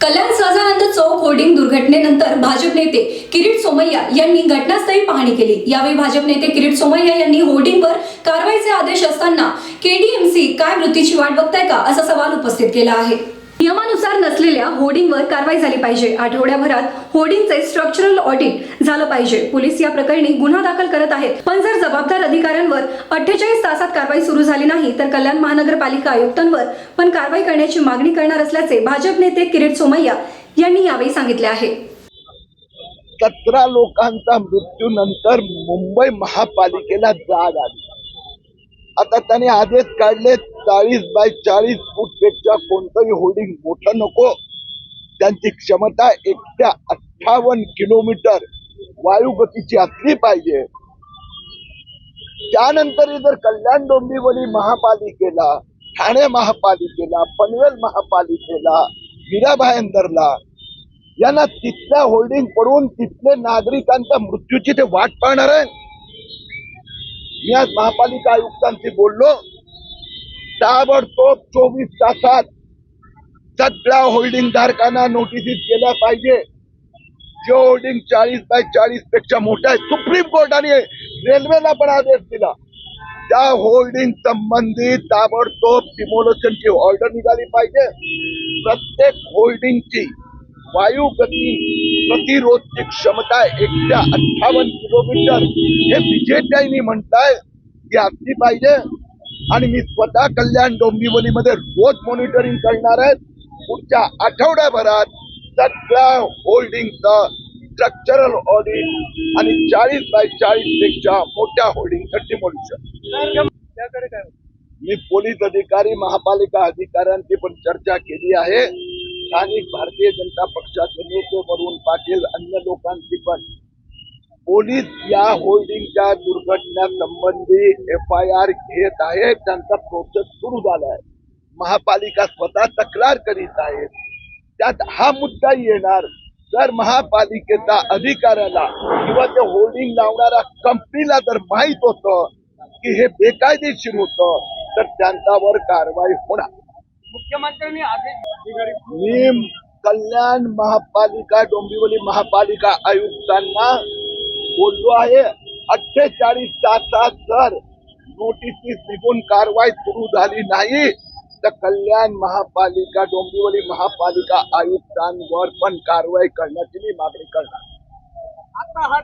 कल्याण सहजानंद चौक होर्डिंग दुर्घटनेनंतर भाजप नेते किरीट सोमय्या यांनी घटनास्थळी पाहणी केली. यावेळी भाजप नेते किरीट सोमय्या यांनी होर्डिंगवर कारवाईचे आदेश असताना केडीएमसी काय वृत्तीची वाट बघताय का असा सवाल उपस्थित केला आहे. नियमानुसार नसलेल्या होर्डिंगवर कारवाई झाली पाहिजे. आठवड्याभरात होर्डिंगचे स्ट्रक्चरल ऑडिट झालं पाहिजे. पोलीस या प्रकरणी गुन्हा दाखल करत आहेत. पण जर जबाबदार अधिकाऱ्यांवर अठ्ठेचाळीस तासात कारवाई सुरू झाली नाही तर कल्याण महानगरपालिका आयुक्तांवर पण कारवाई करण्याची मागणी करणार असल्याचे भाजप नेते किरीट सोमय्या यांनी यावेळी सांगितले आहे. सतरा लोकांचा मृत्यूनंतर मुंबई महापालिकेला जाग आली. आता त्याने आदेश काढले चाळीस बाय चाळीस फूटपेक्षा कोणतंही होर्डिंग मोठं नको. त्यांची क्षमता एकशे अठ्ठावन्न किलोमीटर वायुगतीची असली पाहिजे. त्यानंतरही जर कल्याण डोंबिवली महापालिकेला ठाणे महापालिकेला पनवेल महापालिकेला मीरा भायंदरला यांना तिथल्या होल्डिंग पडून तिथले नागरिकांच्या मृत्यूची ते वाट पाहणार आहे मी आज महापालिका आयुक्तांशी बोललो. ताबडतोब चोवीस तासात सगळ्या होल्डिंग धारकांना नोटिसीस केल्या पाहिजे. जे होल्डिंग चाळीस बाय चाळीसपेक्षा मोठा आहे सुप्रीम कोर्टाने रेल्वेला पण आदेश दिला. त्या होल्डिंग संबंधित ताबडतोब डिमोलेशनची ऑर्डर निघाली पाहिजे. प्रत्येक होल्डिंगची वायू गती प्रतिरोधची क्षमता एकशे अठ्ठावन्न किलोमीटर. हे विजेत्यांनी म्हणताय ती असली पाहिजे. आणि मी स्वतः कल्याण डोंबिवलीमध्ये रोज मॉनिटरिंग करणार आहे. पुढच्या आठवड्याभरात सगळ्या होल्डिंगचं स्ट्रक्चरल ऑडिट आणि चाळीस बाय चाळीसपेक्षा मोठ्या होल्डिंगचं डिमोलिशन मी पोलीस अधिकारी महापालिका अधिकाऱ्यांची पण चर्चा केली आहे. स्थानिक भारतीय जनता पक्षाचे नेते वरुण पाटील अन्य लोकांची पण. पोलीस या होल्डिंगच्या दुर्घटना संबंधी एफ आय आर घेत आहेत. त्यांचा प्रोसेस सुरू झाला आहे महापालिका स्वतः तक्रार करीत आहेत. त्यात हा मुद्दा येणार. जर महापालिकेचा अधिकाऱ्याला किंवा ते होल्डिंग लावणाऱ्या कंपनीला जर माहीत होतं की हे बेकायदेशीर होतं तर त्यांच्यावर कारवाई होणार. मुख्यमंत्र्यांनी आदेश मी कल्याण महापालिका डोंबिवली महापालिका आयुक्तांना बोललो आहे अठ्ठेचाळीस तासात जर नोटिसी निघून कारवाई सुरू झाली नाही तर कल्याण महापालिका डोंबिवली महापालिका आयुक्तांवर पण कारवाई करण्याची मी मागणी करणार. आता हा